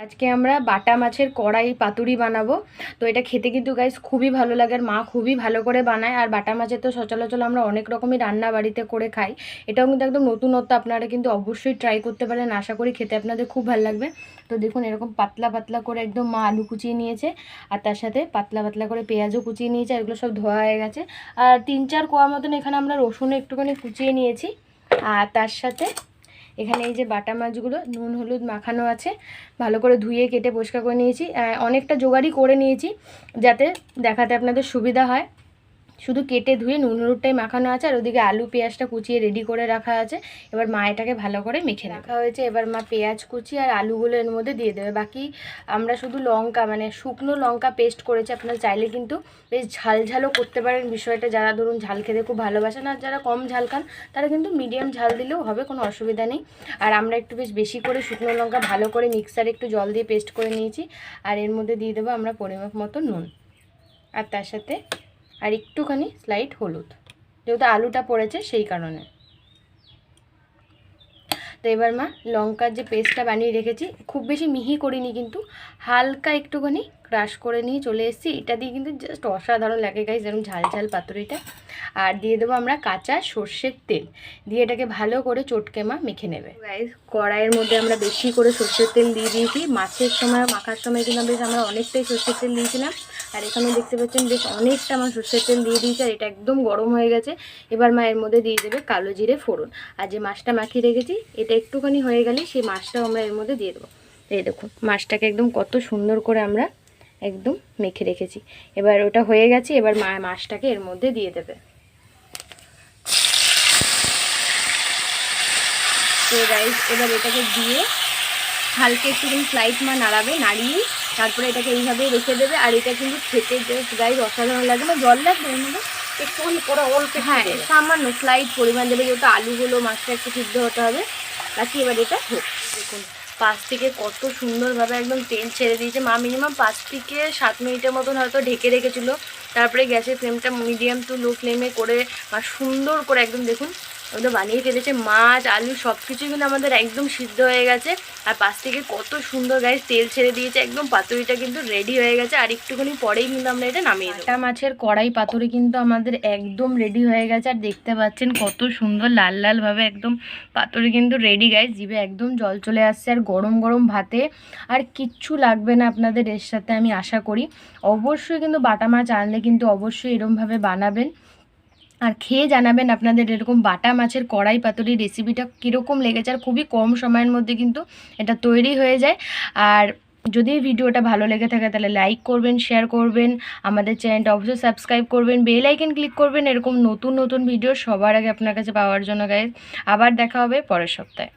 আজকে আমরা বাটা মাছের কড়াই, পাতুরি বানাবো। তো এটা খেতে কিন্তু গাইস খুবই ভালো লাগে আর মা খুবই ভালো করে বানায়। আর বাটা মাছের তো সচরাচর আমরা অনেক রকমই রান্না বাড়িতে করে খাই। এটাও কিন্তু একদম নতুনত্ব, আপনারা কিন্তু অবশ্যই ট্রাই করতে পারেন। আশা করি খেতে আপনাদের খুব ভালো লাগবে। তো দেখুন, এরকম পাতলা পাতলা করে একদম মা আলু কুচিয়ে নিয়েছে। আর তার সাথে পাতলা পাতলা করে পেঁয়াজও কুচিয়ে নিয়েছে। আর এগুলো সব ধোয়া হয়ে গেছে। আর তিন চার কোয়া মতন এখানে আমরা রসুন একটুখানি কুচিয়ে নিয়েছি। আর তার সাথে এখানে এই যে বাটা মাছগুলো, নুন, হলুদ মাখানো আছে, ভালো করে ধুয়ে কেটে পরিষ্কার করে নিয়েছি। অনেকটা জোগাড়ই করে নিয়েছি যাতে দেখাতে আপনাদের সুবিধা হয়। শুধু কেটে ধুয়ে নুন, হলুদটাই মাখানো আছে, আর ওদিকে আলু, পেঁয়াজটা কুচিয়ে রেডি করে রাখা আছে। এবার মা এটাকে ভালো করে মেখে রাখা হয়েছে, এবার মা পেঁয়াজ কুচি আর আলুগুলো এর মধ্যে দিয়ে দেবে। বাকি আমরা শুধু লঙ্কা মানে শুকনো লঙ্কা পেস্ট করেছি, আপনারা চাইলে কিন্তু বেশ ঝাল ঝালও করতে পারেন। বিষয়টা যারা ধরুন ঝাল খেতে খুব ভালোবাসেন, আর যারা কম ঝাল খান, তারা কিন্তু মিডিয়াম ঝাল দিলেও হবে, কোনো অসুবিধা নেই। আর আমরা একটু বেশ বেশি করে শুকনো লঙ্কা ভালো করে মিক্সারে একটু জল দিয়ে পেস্ট করে নিয়েছি, আর এর মধ্যে দিয়ে দেবো আমরা পরিমাপ মতো নুন। আর তার সাথে আর একটুখানি স্লাইট হলুদ। যেহেতু আলুটা পড়েছে সেই কারণে। তো এবার মা লঙ্কার যে পেস্টটা বানিয়ে রেখেছি, খুব বেশি মিহি করিনি কিন্তু, হালকা একটুখানি ক্রাশ করে নিয়ে চলে এসেছি। এটা দিয়ে কিন্তু জাস্ট অসাধারণ লাগে গাইজ যেরকম ঝাল ঝাল পাতুরিটা। আর দিয়ে দেবো আমরা কাঁচা সর্ষের তেল। দিয়ে এটাকে ভালো করে চটকে মা মেখে নেবে। গাইজ কড়াইয়ের মধ্যে আমরা বেশি করে সর্ষের তেল দিয়ে দিয়েছি। মাছের সময়, মাখার সময় কিন্তু বেশ আমরা অনেকটাই সর্ষের তেল দিয়েছিলাম। আর এখানে দেখতে পাচ্ছেন বেশ অনেকটা আমার সর্ষের তেল দিয়ে দিয়েছে, আর এটা একদম গরম হয়ে গেছে। এবার মা এর মধ্যে দিয়ে দেবে কালো জিরে ফোড়ন। আর যে মাছটা মাখিয়ে রেখেছি, এটা একটুখানি হয়ে গেলে সেই মাছটাও আমরা এর মধ্যে দিয়ে দেবো। এই দেখুন, মাছটাকে একদম কত সুন্দর করে আমরা একদম মেখে রেখেছি। এবার ওটা হয়ে গেছে, এবার মা মাছটাকে এর মধ্যে দিয়ে দেবে। তো রাইস এবার এটাকে দিয়ে হালকা একটুখানি ফ্লাইট মা নাড়াবে, নাড়িয়ে তারপরে এটাকে এইভাবেই রেখে দেবে আর এটা কিন্তু খেতে জাস্ট গাইজ অসাধারণ লাগে। না জল লাগবে মধ্যে একটুখানি করে অল্প হ্যাঁ সামান্য স্লাইড পরিমাণ দেবে যেহেতু আলুগুলো মাছটা একটু সিদ্ধ হতে হবে। বাকি এবার এটা হোক। দেখুন পাঁচ থেকে কত সুন্দরভাবে একদম তেল ছেড়ে দিয়েছে। মা মিনিমাম পাঁচ থেকে সাত মিনিটের মতন হয়তো ঢেকে রেখেছিলো। তারপরে গ্যাসের ফ্লেমটা মিডিয়াম টু লো ফ্লেমে করে সুন্দর করে একদম দেখুন ওটা বানিয়ে ফেলেছে, মাছ, আলু সব কিছুই কিন্তু আমাদের একদম সিদ্ধ হয়ে গেছে। আর পাশ থেকে কত সুন্দর গায়ে তেল ছেড়ে দিয়েছে, একদম পাতুরিটা কিন্তু রেডি হয়ে গেছে। আর একটুখানি পরেই কিন্তু আমরা এটা নামিয়ে দেবো। মাছের কড়াই পাতুরি কিন্তু আমাদের একদম রেডি হয়ে গেছে। আর দেখতে পাচ্ছেন কত সুন্দর লাল লালভাবে একদম পাতুরি কিন্তু রেডি গাইস জিভে একদম জল চলে আসছে আর গরম গরম ভাতে। আর কিচ্ছু লাগবে না আপনাদের এর সাথে আমি আশা করি। অবশ্যই কিন্তু বাটা মাছ আনলে কিন্তু অবশ্যই এরমভাবে বানাবেন। আর খেয়ে জানাবেন আপনাদের এরকম বাটা মাছের কড়াই পাতুরি রেসিপিটা কীরকম লেগেছে আর খুবই কম সময়ের মধ্যে কিন্তু এটা তৈরি হয়ে যায়। আর যদি ভিডিওটা ভালো লেগে থাকে তাহলে লাইক করবেন শেয়ার করবেন, আমাদের চ্যানেলটা অবশ্যই সাবস্ক্রাইব করবেন বেল আইকন ক্লিক করবেন, এরকম নতুন নতুন ভিডিও সবার আগে আপনার কাছে পাওয়ার জন্য গায়ে আবার দেখা হবে পরের সপ্তাহে।